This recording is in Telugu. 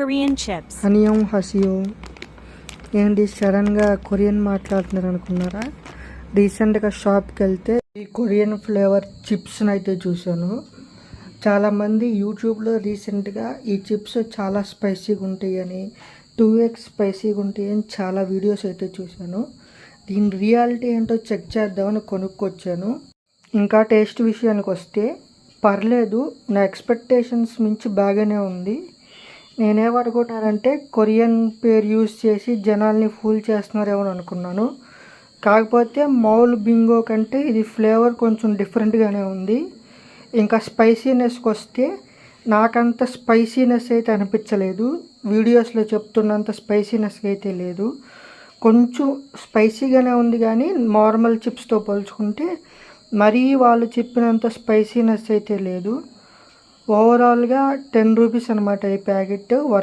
Korean chips. హనియం హసియో ఏంటి సడన్గా కొరియన్ మాట్లాడుతున్నారు అనుకున్నారా? రీసెంట్గా షాప్కి వెళ్తే ఈ కొరియన్ ఫ్లేవర్ చిప్స్ని అయితే చూశాను. చాలామంది యూట్యూబ్లో రీసెంట్గా ఈ చిప్స్ చాలా స్పైసీగా ఉంటాయని టూ ఎక్స్ స్పైసీగా ఉంటాయని చాలా వీడియోస్ అయితే చూశాను. దీని రియాలిటీ ఏంటో చెక్ చేద్దామని కొనుక్కొచ్చాను. ఇంకా టేస్ట్ విషయానికి వస్తే పర్లేదు నా ఎక్స్పెక్టేషన్స్ మించి బాగానే ఉంది. నేనేమనుకున్నానంటే కొరియన్ పేరు యూజ్ చేసి జనాల్ని ఫూల్ చేస్తున్నారేమో అనుకున్నాను. కాకపోతే మౌల్ బింగో కంటే ఇది ఫ్లేవర్ కొంచెం డిఫరెంట్గానే ఉంది. ఇంకా స్పైసీనెస్కి వస్తే నాకంత స్పైసీనెస్ అయితే అనిపించలేదు. వీడియోస్లో చెప్తున్నంత స్పైసీనెస్ అయితే లేదు. కొంచెం స్పైసీగానే ఉంది కానీ నార్మల్ చిప్స్తో పోల్చుకుంటే మరీ వాళ్ళు చెప్పినంత స్పైసీనెస్ అయితే లేదు. ఓవరాల్గా టెన్ రూపీస్ అనమాట ఈ ప్యాకెట్ వర్